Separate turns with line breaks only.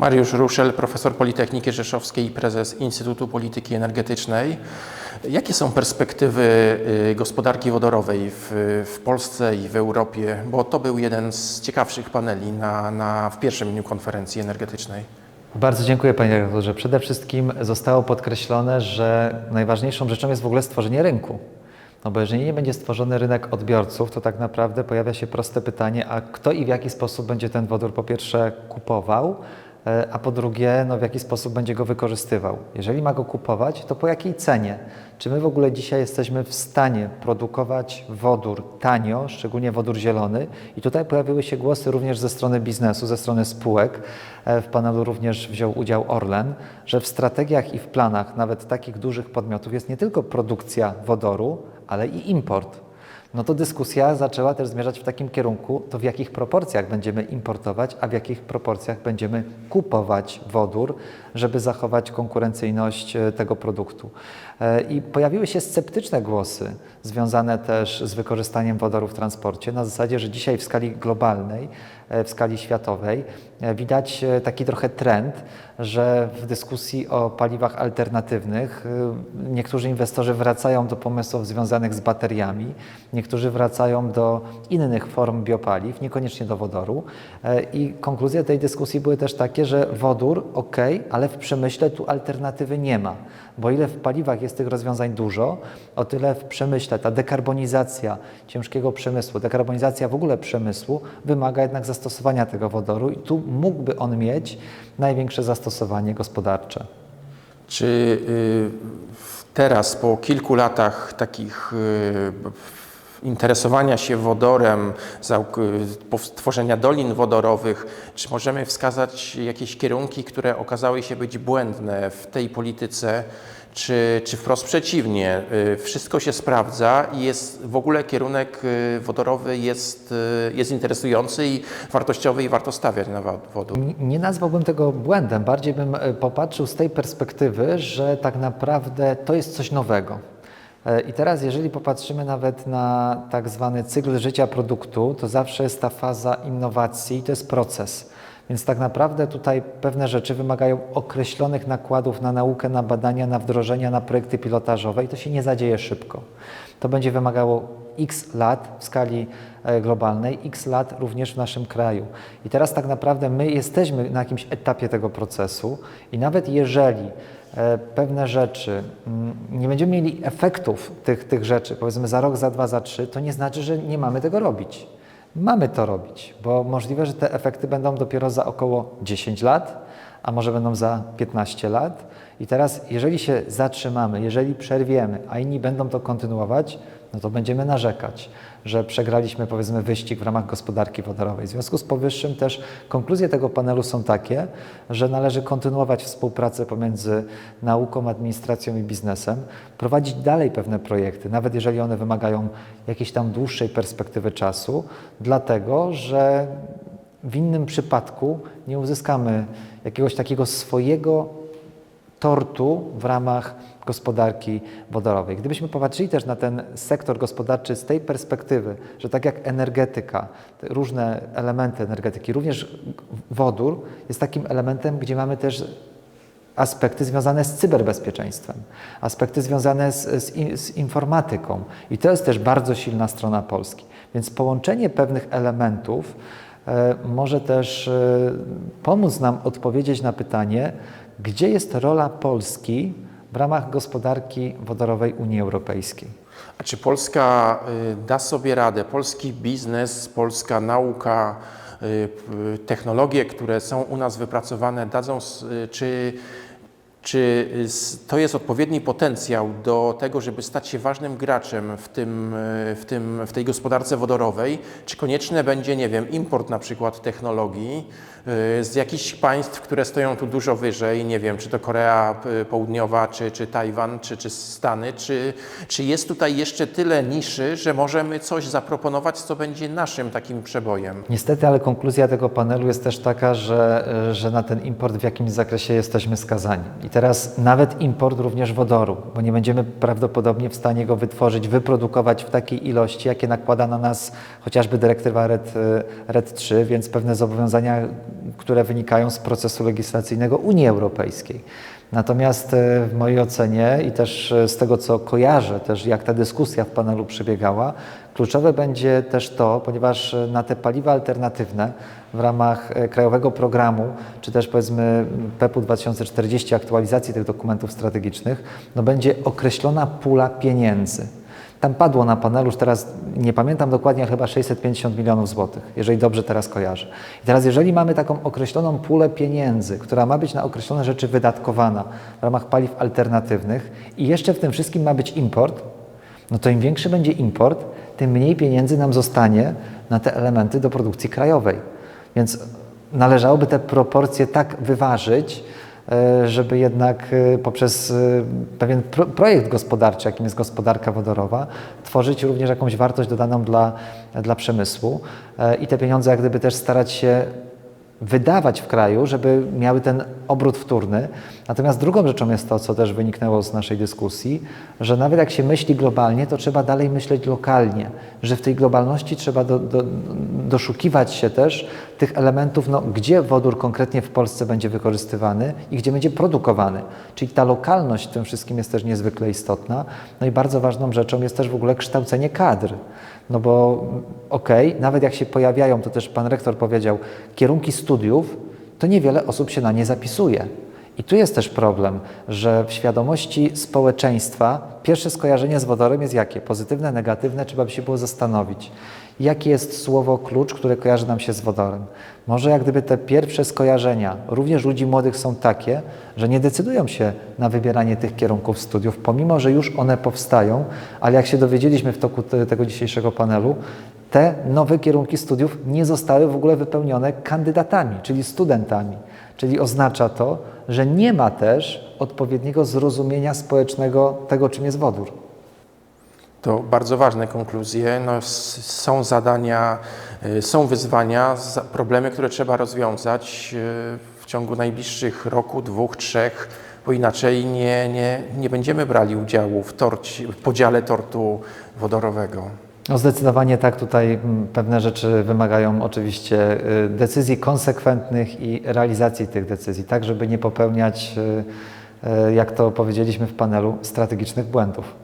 Mariusz Ruszel, profesor Politechniki Rzeszowskiej i prezes Instytutu Polityki Energetycznej. Jakie są perspektywy y, gospodarki wodorowej w, w Polsce i w Europie? Bo to był jeden z ciekawszych paneli na, na, w pierwszym dniu konferencji energetycznej.
Bardzo dziękuję Panie redaktorze. Przede wszystkim zostało podkreślone, że najważniejszą rzeczą jest w ogóle stworzenie rynku. No bo jeżeli nie będzie stworzony rynek odbiorców, to tak naprawdę pojawia się proste pytanie, a kto i w jaki sposób będzie ten wodór po pierwsze kupował, a po drugie, no w jaki sposób będzie go wykorzystywał. Jeżeli ma go kupować, to po jakiej cenie? Czy my w ogóle dzisiaj jesteśmy w stanie produkować wodór tanio, szczególnie wodór zielony? I tutaj pojawiły się głosy również ze strony biznesu, ze strony spółek. E, W panelu również wziął udział Orlen, że w strategiach i w planach nawet takich dużych podmiotów jest nie tylko produkcja wodoru, ale i import. No to dyskusja zaczęła też zmierzać w takim kierunku, to w jakich proporcjach będziemy importować, a w jakich proporcjach będziemy kupować wodór, żeby zachować konkurencyjność e, tego produktu. E, I pojawiły się sceptyczne głosy związane też z wykorzystaniem wodoru w transporcie, na zasadzie, że dzisiaj w skali globalnej, e, w skali światowej widać taki trochę trend, że w dyskusji o paliwach alternatywnych niektórzy inwestorzy wracają do pomysłów związanych z bateriami, niektórzy wracają do innych form biopaliw, niekoniecznie do wodoru. E, I konkluzje tej dyskusji były też takie, że wodór ok, ale w przemyśle tu alternatywy nie ma. Bo ile w paliwach jest tych rozwiązań dużo, o tyle w przemyśle ta dekarbonizacja ciężkiego przemysłu, dekarbonizacja w ogóle przemysłu wymaga jednak zastosowania tego wodoru i tu mógłby on mieć największe zastosowanie gospodarcze.
Czy y, teraz, po kilku latach takich y, interesowania się wodorem, tworzenia dolin wodorowych, czy możemy wskazać jakieś kierunki, które okazały się być błędne w tej polityce, czy, czy wprost przeciwnie? Y, Wszystko się sprawdza i jest w ogóle kierunek y, wodorowy jest, y, jest interesujący i wartościowy i warto stawiać na wodór.
Nie- Nie nazwałbym tego błędem, bardziej bym popatrzył z tej perspektywy, że tak naprawdę to jest coś nowego. E, I teraz, jeżeli popatrzymy nawet na tak zwany cykl życia produktu, to zawsze jest ta faza innowacji, to jest proces. Więc tak naprawdę tutaj pewne rzeczy wymagają określonych nakładów na naukę, na badania, na wdrożenia, na projekty pilotażowe i to się nie zadzieje szybko. To będzie wymagało x lat w skali e, globalnej, x lat również w naszym kraju. I teraz tak naprawdę my jesteśmy na jakimś etapie tego procesu i nawet jeżeli e, pewne rzeczy, mm, nie będziemy mieli efektów tych, tych rzeczy, powiedzmy za rok, za dwa, za trzy, to nie znaczy, że nie mamy tego robić. Mamy to robić, bo możliwe, że te efekty będą dopiero za około 10 lat, a może będą za 15 lat. I teraz, jeżeli się zatrzymamy, jeżeli przerwiemy, a inni będą to kontynuować, no to będziemy narzekać, że przegraliśmy powiedzmy wyścig w ramach gospodarki wodorowej. W związku z powyższym też konkluzje tego panelu są takie, że należy kontynuować współpracę pomiędzy nauką, administracją i biznesem, prowadzić dalej pewne projekty, nawet jeżeli one wymagają jakiejś tam dłuższej perspektywy czasu, dlatego że w innym przypadku nie uzyskamy jakiegoś takiego swojego tortu w ramach gospodarki wodorowej. Gdybyśmy popatrzyli też na ten sektor gospodarczy z tej perspektywy, że tak jak energetyka, różne elementy energetyki, również wodór jest takim elementem, gdzie mamy też aspekty związane z cyberbezpieczeństwem, aspekty związane z, z, z informatyką. I to jest też bardzo silna strona Polski. Więc połączenie pewnych elementów może też e, pomóc nam odpowiedzieć na pytanie, gdzie jest rola Polski w ramach gospodarki wodorowej Unii Europejskiej.
A czy Polska y, da sobie radę, polski biznes, polska nauka, y, technologie, które są u nas wypracowane, dadzą, y, czy, czy s- to jest odpowiedni potencjał do tego, żeby stać się ważnym graczem w, tym, y, w, tym, w tej gospodarce wodorowej? Czy konieczne będzie, nie wiem, import na przykład technologii y, z jakichś państw, które stoją tu dużo wyżej, nie wiem, czy to Korea y, Południowa, czy, czy Tajwan, czy, czy Stany, czy, czy jest tutaj jeszcze tyle niszy, że możemy coś zaproponować, co będzie naszym takim przebojem?
Niestety, ale konkluzja tego panelu jest też taka, że, że na ten import w jakimś zakresie jesteśmy skazani. I teraz nawet import również wodoru, bo nie będziemy prawdopodobnie w stanie go wytworzyć, wyprodukować w takiej ilości, jakie nakłada na nas chociażby dyrektywa RED, y, RED 3, więc pewne zobowiązania, które wynikają z procesu legislacyjnego Unii Europejskiej. Natomiast e, w mojej ocenie i też e, z tego, co kojarzę, też jak ta dyskusja w panelu przebiegała, kluczowe będzie też to, ponieważ e, na te paliwa alternatywne w ramach e, krajowego programu, czy też powiedzmy PEP-u 2040, aktualizacji tych dokumentów strategicznych, no będzie określona pula pieniędzy. Tam padło na panelu, już teraz nie pamiętam dokładnie, chyba 650 milionów złotych, jeżeli dobrze teraz kojarzę. I teraz, jeżeli mamy taką określoną pulę pieniędzy, która ma być na określone rzeczy wydatkowana w ramach paliw alternatywnych i jeszcze w tym wszystkim ma być import, no to im większy będzie import, tym mniej pieniędzy nam zostanie na te elementy do produkcji krajowej. Więc należałoby te proporcje tak wyważyć, e, żeby jednak e, poprzez e, pewien pro, projekt gospodarczy, jakim jest gospodarka wodorowa, tworzyć również jakąś wartość dodaną dla, dla przemysłu i te pieniądze jak gdyby też starać się wydawać w kraju, żeby miały ten obrót wtórny. Natomiast drugą rzeczą jest to, co też wyniknęło z naszej dyskusji, że nawet jak się myśli globalnie, to trzeba dalej myśleć lokalnie, że w tej globalności trzeba do, do, doszukiwać się też tych elementów, no, gdzie wodór konkretnie w Polsce będzie wykorzystywany i gdzie będzie produkowany. Czyli ta lokalność w tym wszystkim jest też niezwykle istotna. No i bardzo ważną rzeczą jest też w ogóle kształcenie kadr. No bo okej, nawet jak się pojawiają, to też pan rektor powiedział, kierunki studiów, to niewiele osób się na nie zapisuje. I tu jest też problem, że w świadomości społeczeństwa pierwsze skojarzenie z wodorem jest jakie? Pozytywne, negatywne? Trzeba by się było zastanowić. Jakie jest słowo klucz, które kojarzy nam się z wodorem? Może jak gdyby te pierwsze skojarzenia, również ludzi młodych są takie, że nie decydują się na wybieranie tych kierunków studiów, pomimo że już one powstają, ale jak się dowiedzieliśmy w toku te, tego dzisiejszego panelu, te nowe kierunki studiów nie zostały w ogóle wypełnione kandydatami, czyli studentami. Czyli oznacza to, że nie ma też odpowiedniego zrozumienia społecznego tego, czym jest wodór.
To bardzo ważne konkluzje. No, są zadania, y, są wyzwania, problemy, które trzeba rozwiązać y, w ciągu najbliższych roku, dwóch, trzech, bo inaczej nie, nie, nie będziemy brali udziału w, torci, w podziale tortu wodorowego.
No zdecydowanie tak, tutaj mm, pewne rzeczy wymagają oczywiście y, decyzji konsekwentnych i realizacji tych decyzji, tak żeby nie popełniać, jak to powiedzieliśmy w panelu, strategicznych błędów.